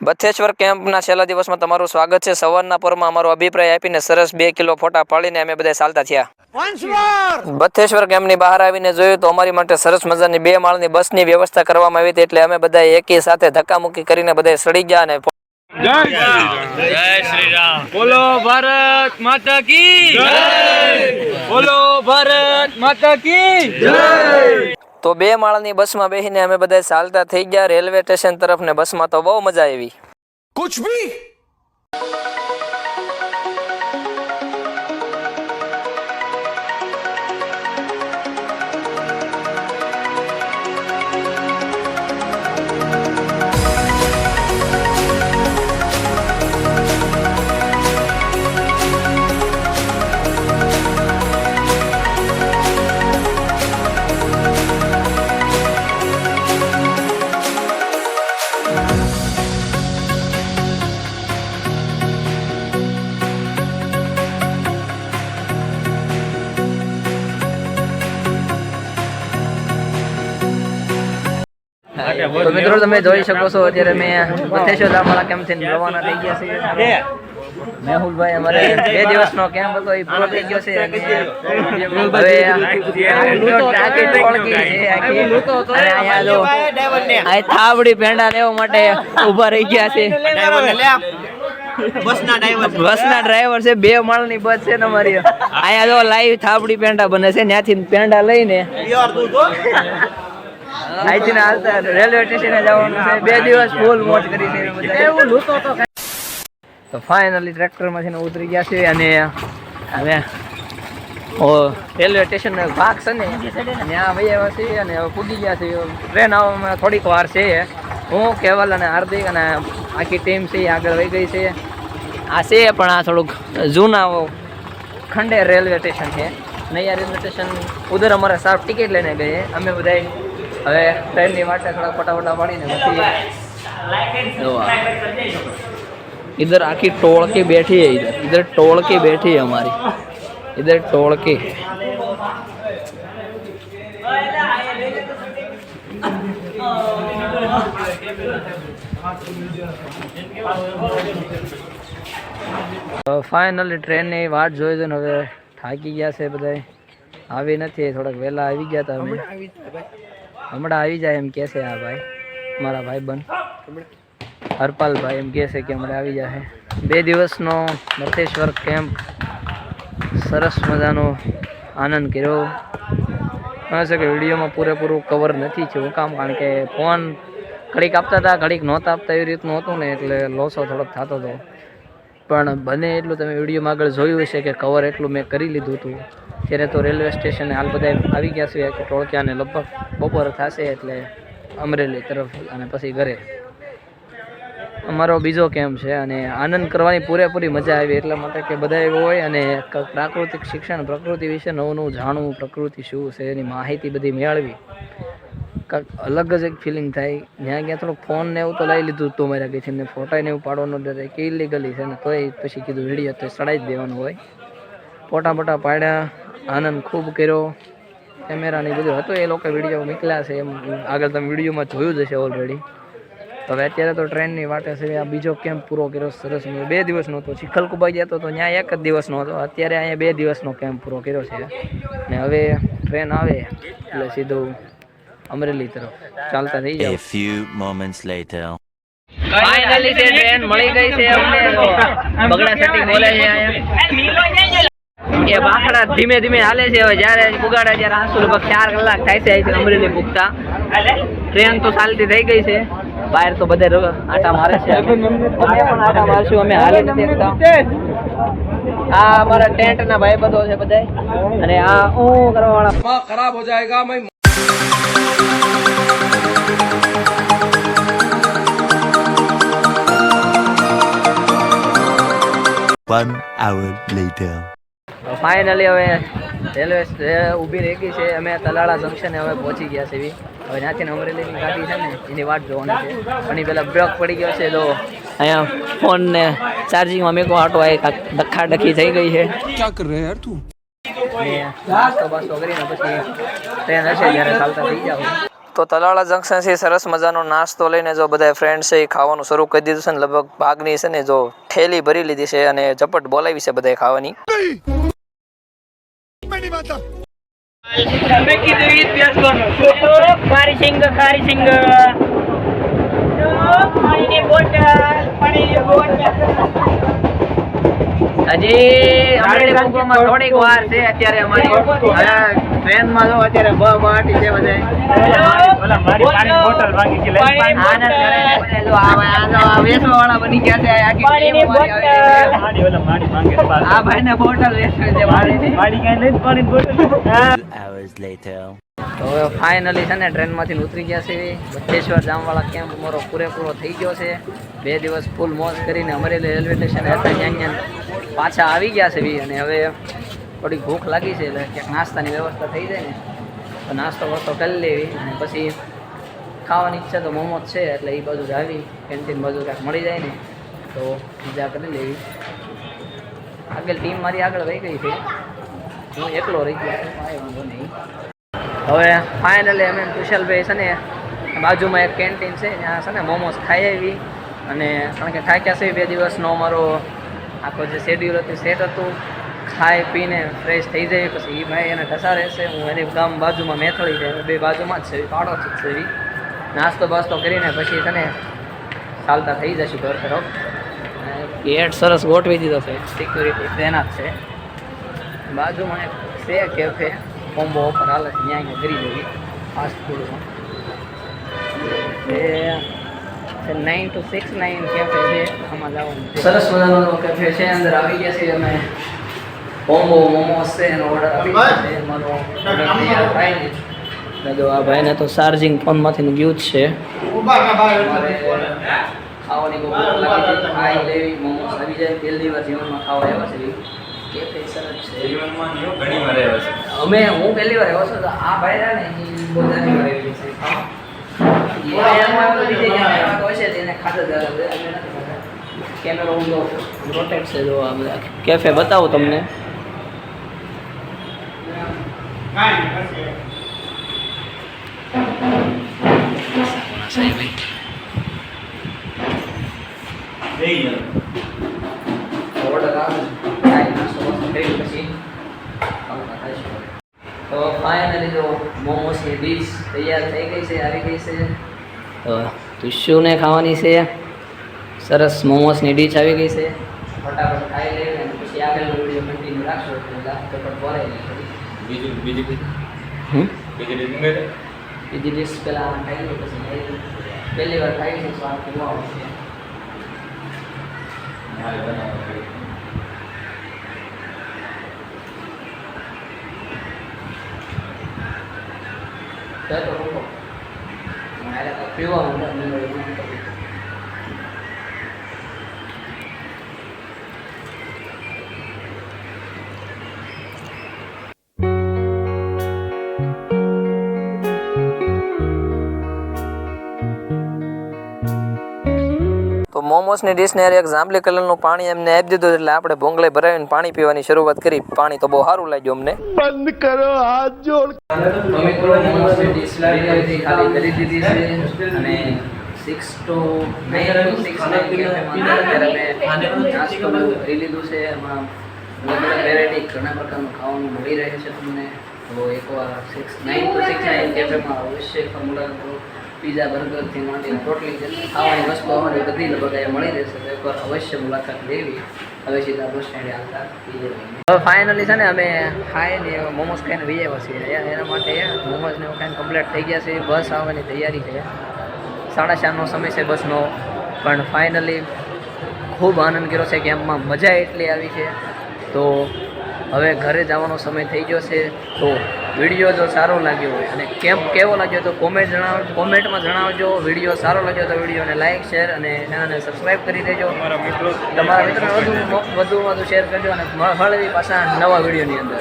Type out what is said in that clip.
બથેશ્વર કેમ્પના છેલ્લા દિવસમાં તમારું સ્વાગત છે. સવારના પરમાં અમારો અભિપ્રાય આપીને સરસ બે કિલો ફોટા પાડીને અમે બધા ચાલતા થયા. બથેશ્વર કેમ્પની બહાર આવીને જોયું તો અમારી માટે સરસ મજાની બે માળની બસની વ્યવસ્થા કરવામાં આવી હતી એટલે અમે બધા એકી સાથે ધક્કામુક્કી કરીને બધા સડી ગયા અને બોલો ભારત માતા કી બોલો ભારત માતા કી તો બે માળની બસમાં બેસીને અમે બધા ચાલતા થઈ ગયા રેલવે સ્ટેશન તરફ ને બસમાં તો બહુ મજા આવી. કુછ ભી? તો મિત્રો તમે જોઈ શકો છો અત્યારે મેં બથેશ્વર ધામવાળા કેમ્પથી રવાના થઈ ગયા છીએ. મેહુલભાઈ અમારે બે. દિવસનો કેમ્પ હતો એ પૂરો થઈ ગયો છે. અને હવે અહીં થાબડી પેંડા લેવા માટે ઊભા રહી ગયા છે. બસના ડ્રાઈવર છે બે માળની બસ છે તમારી અહીંયા જો લાઈવ થાબડી પેંડા બને છે ત્યાંથી પેંડા લઈને અહીંથી હાલતા રેલવે સ્ટેશને જવાનું છે. બે દિવસ ફૂલ મોજ કરી છે બધા. તો ફાઇનલી ટ્રેક્ટરમાંથી ઉતરી ગયા છે અને હવે રેલવે સ્ટેશન ભાગ છે ને ત્યાં ભાઈ છે અને હવે પૂગી ગયા છે ટ્રેન આવવામાં થોડીક વાર છે. હું કેવલ અને હાર્દિક અને આખી ટીમ છે આગળ વહી ગઈ છે. આ છે પણ આ થોડુંક જૂના ખંડેર રેલવે સ્ટેશન છે. નૈયા રેલવે સ્ટેશન ઉધર અમારે સાફ ટિકિટ લઈને ગઈએ અમે બધા હવે ટ્રેનની વાટે થોડા ફટાફટા પાડીને પછી જો આ. इधर आखी टोल के बैठी है इधर इधर टोल के बैठी है हमारी इधर टोल के है ફાઇનલી ટ્રેનની વાટ જોઈ છે ને હવે થાકી ગયા છે બધા આવી નથી થોડાક વહેલા આવી ગયા હતા અમે હમણાં આવી જાય એમ કહે છે આ ભાઈ, મારા ભાઈ બન હરપાલભાઈ એમ કહે છે કે હમણાં આવી જાય. બે દિવસનો મથેશ્વર કેમ્પ સરસ મજાનો આનંદ કર્યો. કહે છે કે વિડીયોમાં પૂરેપૂરું કવર નથી થયું કામ, કારણ કે ફોન ઘડીક આપતા હતા, ઘડીક નહોતા આપતા, એવી રીતનું હતું ને, એટલે લોસો થોડોક થતો હતો. પણ બને એટલું તમે વિડીયોમાં આગળ જોયું હશે કે કવર એટલું મેં કરી લીધું હતું. ત્યારે તો રેલવે સ્ટેશને હાલ બધા આવી ગયા છે ટોળક્યાને લગભગ બપોર થશે એટલે અમરેલી તરફ અને પછી ઘરે. અમારો બીજો કેમ્પ છે અને આનંદ કરવાની પૂરેપૂરી મજા આવી એટલા માટે કે બધા એવું હોય અને પ્રાકૃતિક શિક્ષણ, પ્રકૃતિ વિશે નવું નવું જાણવું, પ્રકૃતિ શું છે એની માહિતી બધી મેળવી. કાંક અલગ જ એક ફિલિંગ થાય. જ્યાં ક્યાં થોડુંક ફોન ને એવું તો લઈ લીધું હતું મારા કીધું ને ફોટા ને એવું પાડવાનો ડર કે ઇલીગલી છે ને તોય પછી કીધું વીડિયો તો સડાઈ જ દેવાનું હોય. ફોટા બોટા પાડ્યા. આનંદ ખૂબ કર્યો. કેમેરાની બધું હતું એ લોકો વીડિયો નીકળ્યા છે એમ. આગળ તમે વિડીયોમાં જોયું જ હશે ઓલરેડી તો હવે અત્યારે તો ટ્રેનની વાટે છે આ બીજો કેમ્પ પૂરો કર્યો સરસ. બે દિવસનો હતો ચિખલકુબા ગયા હતો તો ત્યાં એક જ દિવસનો હતો. અત્યારે અહીંયા બે દિવસનો કેમ્પ પૂરો કર્યો છે. ને હવે ટ્રેન આવે એટલે સીધું અમરેલી તરફ. ચાલતા થઈ જાય ફ્યુ મોમેન્ટ્સ લેટર ફાઇનલી તે ટ્રેન મળી ગઈ છે અમને બગડા સેટિંગ બોલે છે અહીંયા. એ બાખડા ધીમે ધીમે હાલે છે. હવે જ્યારે પુગાડા જ્યારે આંસુ લગભગ ચાર કલાક થાય છે. અહીંથી અમરેલી પૂગતા. ટ્રેન તો ચાલતી થઈ ગઈ છે. બહાર તો બધે આટા મારે છે. અમે પણ આટા મારશું. અમે હાલે આ અમારા ટેન્ટ ના ભાઈ બધો છે બધા અને આ હું કરવા વાળા ખરાબ હો જાયગા મેં One hour later. ફાઇનલી હવે રેલવે ઊભી રહી ગઈ છે. અમે તલાળા જંકશને હવે પહોંચી ગયા છે એવી હવે ત્યાંથી અમરેલીની ગાડી છે ને એની વાટ જોવાની છે. પણ એ પહેલાં બ્રેક પડી ગયો છે તો અહીંયા ફોન ને ચાર્જિંગમાં મેં કહું આટો આ ડખા ડખી થઈ ગઈ છે. ચક રહે યાર તું? તો તલાળા જંકશન છે સરસ મજાનો નાસ્તો લઈને જો બધા ફ્રેન્ડ છે એ ખાવાનું શરૂ કરી દીધું છે ને લગભગ ભાગની છે ને જો થેલી ભરી લીધી છે અને ઝપટ બોલાવી છે બધા ખાવાની. ખારી સિંગ ખારી સિંગ પાણીની બોટલ પાણીની બોટલ હજી અમારી પહોંચવામાં થોડીક વાર છે, અત્યારે અમારી ટ્રેનમાં જો અત્યારે બ બાટી છે બધા. કરે છે જો આ બની ગયા આખી પાણીની. આ ભાઈને બોટલ વેચવી છે પાણીની. Two hours later. હવે ફાઇનલી છે ને ટ્રેનમાંથી ઉતરી ગયા છે. બટેશ્વર જામવાળા કેમ્પ અમારો પૂરેપૂરો થઈ ગયો છે. બે દિવસ ફૂલ મોજ કરીને અમરેલી રેલવે સ્ટેશન હતા ત્યાં ત્યાં પાછા આવી ગયા છે અને હવે થોડીક ભૂખ લાગી છે એટલે ક્યાંક નાસ્તાની વ્યવસ્થા થઈ જાય ને. તો નાસ્તો વાસ્તો કરી લેવી અને પછી ખાવાની ઈચ્છા તો મોમોજ છે, એટલે એ બાજુ જ આવી. કેન્ટીન બાજુ ક્યાંક મળી જાય ને, તો મજા કરી લેવી. આગળ ટીમ મારી આગળ રહી ગઈ છે. હું એકલો રહી ગયો કાંઈ વાંધો નહીં. હવે ફાઇનલી અમે કુશલભાઈ છે ને, બાજુમાં એક કેન્ટીન છે, ત્યાં છે ને મોમોસ ખાઈ આવી. અને કારણ કે થાક્યા છે બે દિવસનો અમારો આખો જે શેડ્યુલ હતું સેટ હતું ખાઈ પીને ફ્રેશ થઈ જાય પછી એ ભાઈ એને ઢસા રહેશે. હું એની ગામ બાજુમાં મેથળી છે બે બાજુમાં જ છે પાડો જ છે ઈ. નાસ્તો બાસ્તો કરીને પછી છે ને ચાલતા થઈ જશું ઘર તરફ. ગેટ સરસ ગોઠવી દીધો છે. સિક્યુરિટી તૈનાત છે. બાજુમાં એક છે કેફે કોમ્બો ઓફર હાલે છે ત્યાં અહીંયા કરી દેવી ફાસ્ટ ફૂડમાં એ nine two six nine cafe છે આમાં જવાનું સરસ મજાનો કેફે છે અંદર આવી ગયા છે અમે. કોમ્બો મોમોસ છે એનો ઓર્ડર છે મારો તૈયાર થાય ને જો આ ભાઈને તો ચાર્જિંગ ફોનમાંથી ગયું જ છે. ખાવાની બહુ ખાઈ લેવી મોમોસ આવી જાય પહેલી વાર જીવનમાં ખાવા આવ્યા છે. કેફે સરસ છે. અમે હું પહેલી વાર આવ્યો છું તો આ ભાઈ ને એ બહુ વાર આવી. છે. કેમેરો રોટેટ છે. જો આ બધા. કેફે બતાવું તમને. ઓર્ડર આવે ખાઈ નાસ્તો વાસ્તો કરી પછી ખાવા ખાઈશું. તો ફાઇનલી જો મોમોસની ડીશ તૈયાર થઈ ગઈ છે, આવી ગઈ છે. તો તુષ્યુને ખાવાની છે. સરસ મોમોસની ડીશ આવી ગઈ છે. ફટાફટ ખાઈ લઈએ અને પછી આગળનો વીડિયો કન્ટિન્યુ રાખશો. એટલે લાસ્ટ પેપર ભરાઈ હમ? બીજી ડીશ પહેલાં આને ખાઈ લઈએ પછી ખાઈ. પહેલી વાર ખાઈ છે સ્વાદ કેવો આવશે? તો રૂકો મારે મોમોસની ડીશને એક જાંબલી કલરનું પાણી એમને આપી દીધું એટલે આપણે ભોંગલે ભરાવીને પાણી પીવાની શરૂઆત કરી. પાણી તો બહુ સારું લાગ્યું અમને. બંધ કરો હાથ જોડ. મિત્રો મોમોસની ડીશ લાવી હતી ખાલી કરી દીધી છે? અને સિક્સ ટુ નાઇન સિક્સ અત્યારે મેં નાસ્તો બધું કરી લીધું છે. એમાં અલગ અલગ વેરાયટી ઘણા પ્રકારનું ખાવાનું મળી રહે છે તમને. તો એકવાર six nine two six nine કેફેમાં અવશ્ય એકવાર કરો પીઝા બર્ગરથી માંડીને જેટલી ખાવાની વસ્તુ અમારી બધી લગભગ મળી રહેશે. તો એકવાર અવશ્ય મુલાકાત લેવી. હવે સીધા બસ સ્ટેન્ડે આવતા હવે ફાઇનલી છે ને અમે ખાઈને મોમોસ ખાઈને વી આવ્યા છીએ. એના માટે મોમોઝને એવું ખાઈને કમ્પ્લીટ થઈ ગયા છે. બસ આવવાની તૈયારી છે. સાડા ચારનો સમય છે બસનો. પણ ફાઇનલી ખૂબ આનંદ કર્યો છે. કેમ્પમાં મજા એટલી આવી છે. તો હવે ઘરે જવાનો સમય થઈ ગયો છે તો વીડિયો જો સારો લાગ્યો હોય અને કેમ કેવો લાગ્યો તો કોમેન્ટ જણાવ કોમેન્ટમાં જણાવજો. વીડિયો સારો લાગ્યો તો વિડીયોને લાઇક શેર અને ચેનલને સબસ્ક્રાઈબ કરી દેજો. તમારા મિત્રો તમારા મિત્રો વધુ વધુ વધુ શેર કરજો અને મળવી પાછા નવા વિડીયોની અંદર.